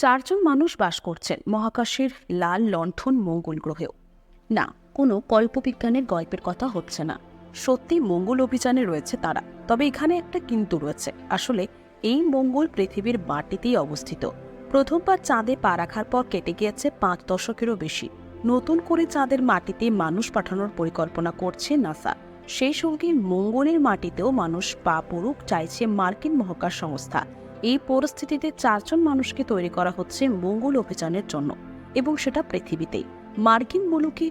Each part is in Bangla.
চারজন মানুষ বাস করছেন মহাকাশের লাল লণ্ঠন মঙ্গল গ্রহেও। না, কোনো কল্পবিজ্ঞানের গল্পের কথা হচ্ছে না। সত্যি মঙ্গল অভিযানে রয়েছে তারা, তবে এখানে একটা কিন্তু রয়েছে। আসলে এই মঙ্গল পৃথিবীর মাটিতেই অবস্থিত। প্রথমবার চাঁদে পা রাখার পর কেটে গিয়েছে পাঁচ দশকেরও বেশি। নতুন করে চাঁদের মাটিতে মানুষ পাঠানোর পরিকল্পনা করছে নাসা। সেই সঙ্গে মঙ্গলের মাটিতেও মানুষ পা পড়ুক চাইছে মার্কিন মহাকাশ সংস্থা। এই পরিস্থিতিতে চারজন মানুষকে তৈরি করা হচ্ছে মঙ্গল অভিযানের জন্য, এবং সেটা পৃথিবীতেই। মার্কিন মুলুকি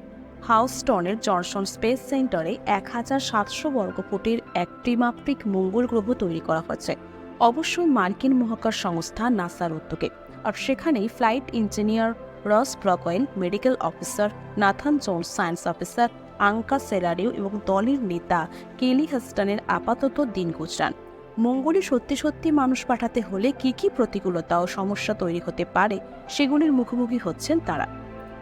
হাউস্টনের জনসন স্পেস সেন্টারে এক হাজার সাতশো বর্গফুটের এক ত্রিমাত্রিক মঙ্গল গ্রহ তৈরি করা হয়েছে। অবশ্যই মার্কিন মহাকাশ সংস্থা নাসার উদ্যোগে, আর সেখানেই flight engineer Ross Brockwell medical officer Nathan Jones, science officer আঙ্কা সেলারিও এবং দলের নেতা কেলি হাস্টনের আপাতত দিন গুজরান। মঙ্গলে সত্যি সত্যি মানুষ পাঠাতে হলে কি কি প্রতিকূলতা ও সমস্যা তৈরি হতে পারে সেগুলির মুখোমুখি হচ্ছেন তারা।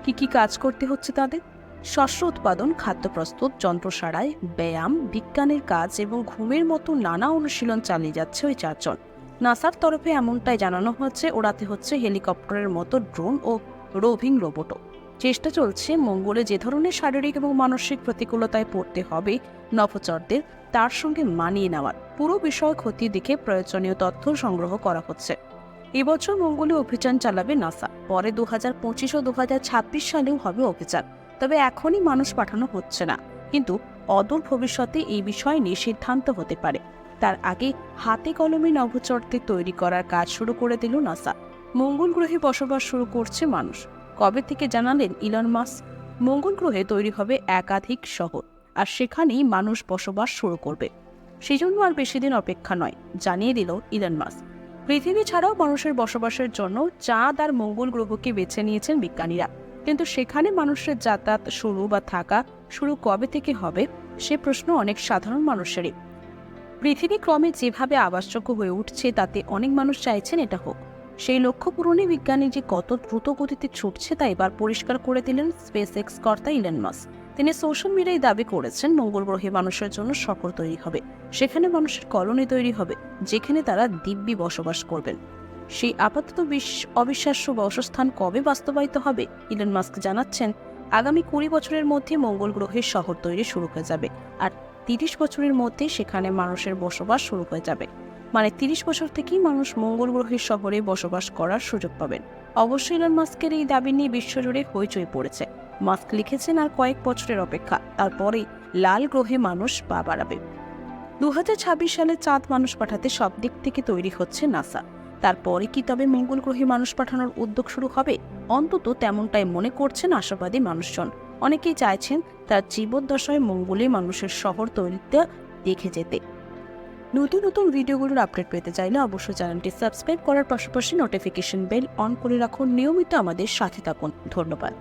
কি কি কাজ করতে হচ্ছে তাদের? শস্য উৎপাদন, খাদ্য প্রস্তুত যন্ত্রসারায় ব্যায়াম, বিজ্ঞানের কাজ এবং ঘুমের মতো নানা অনুশীলন চালিয়ে যাচ্ছে ওই চারজন। নাসার তরফে এমনটাই জানানো হচ্ছে, ওড়াতে হচ্ছে হেলিকপ্টারের মতো ড্রোন ও রোভিং রোবটও চেষ্টা চলছে মঙ্গলে যে ধরনের শারীরিক এবং মানসিক প্রতিকূলতায় পড়তে হবে, নভোচরদের তার সঙ্গে মানিয়ে নেওয়ার। পুরো বিষয় খতিয়ে দেখে প্রয়োজনীয় তথ্য সংগ্রহ করা হচ্ছে। এবছর মঙ্গলে অভিযান চালাবে নাসা। পরে দু হাজার পঁচিশ ও দু হাজার ছাব্বিশ সালেও হবে অভিযান। তবে এখনই মানুষ পাঠানো হচ্ছে না। কিন্তু অদূর ভবিষ্যতে এই বিষয় নিয়ে সিদ্ধান্ত হতে পারে। তার আগে হাতে কলমে নভোচরদের তৈরি করার কাজ শুরু করে দিল নাসা। মঙ্গল গ্রহে বসবাস শুরু করছে মানুষ। কবে থেকে জানালেন ইলন মাস মঙ্গল গ্রহে তৈরি হবে একাধিক শহর, আর সেখানেই মানুষ বসবাস শুরু করবে। সেজন্য আর বেশি দিন অপেক্ষা নয়, জানিয়ে দিল ইলন মাস পৃথিবী ছাড়াও মানুষের বসবাসের জন্য চাঁদ আর মঙ্গল গ্রহকে বেছে নিয়েছেন বিজ্ঞানীরা। কিন্তু সেখানে মানুষের যাতায়াত শুরু বা থাকা শুরু কবে থেকে হবে, সে প্রশ্ন অনেক সাধারণ মানুষেরই। পৃথিবী ক্রমে যেভাবে আবাসযোগ্য হয়ে উঠছে, তাতে অনেক মানুষ চাইছেন এটা হোক। সেই লক্ষ্য পূরণে বিজ্ঞানী যে কত দ্রুত গতিতে ছুটছে তা এবার পরিষ্কার করে দিলেন স্পেস এক্স কর্তা ইলেন মাস তিনি সোশ্যাল মিডিয়ায় দাবি করেছেন, মঙ্গল গ্রহে মানুষের জন্য শহর তৈরি হবে, সেখানে মানুষের কলোনি তৈরি হবে, যেখানে তারা দিব্যি বসবাস করবেন। সেই আপাতত বিশ- অবিশ্বাস্য বাসস্থান কবে বাস্তবায়িত হবে ইলন মাস্ক জানাচ্ছেন, আগামী কুড়ি বছরের মধ্যে মঙ্গল গ্রহের শহর তৈরি শুরু হয়ে যাবে, আর তিরিশ বছরের মধ্যে সেখানে মানুষের বসবাস শুরু হয়ে যাবে। মানে তিরিশ বছর থেকেই মানুষ মঙ্গল গ্রহের শহরে বসবাস করার সুযোগ পাবেন। অবশ্যই ইলন মাস্কের এই দাবি নিয়ে বিশ্বজুড়ে হইচই পড়েছে। মাস্ক লিখেছেন আর কয়েক বছরের অপেক্ষা তারপরে লাল গ্রহে মানুষ পা বাড়াবে। দুহাজার ছাব্বিশ সালে চাঁদ মানুষ পাঠাতে সব দিক থেকে তৈরি হচ্ছে নাসা। তারপরে কি তবে মঙ্গল গ্রহে মানুষ পাঠানোর উদ্যোগ শুরু হবে? অন্তত তেমনটাই মনে করছেন আশাবাদী মানুষজন। অনেকেই চাইছেন তার জীবদ্দশায় মঙ্গলে মানুষের শহর তৈরিতে দেখে যেতে। নতুন নতুন ভিডিওগুলোর আপডেট পেতে চাইলে অবশ্যই চ্যানেলটি সাবস্ক্রাইব করার পাশাপাশি নোটিফিকেশন বেল অন করে রাখুন। নিয়মিত আমাদের সাথে থাকুন। ধন্যবাদ।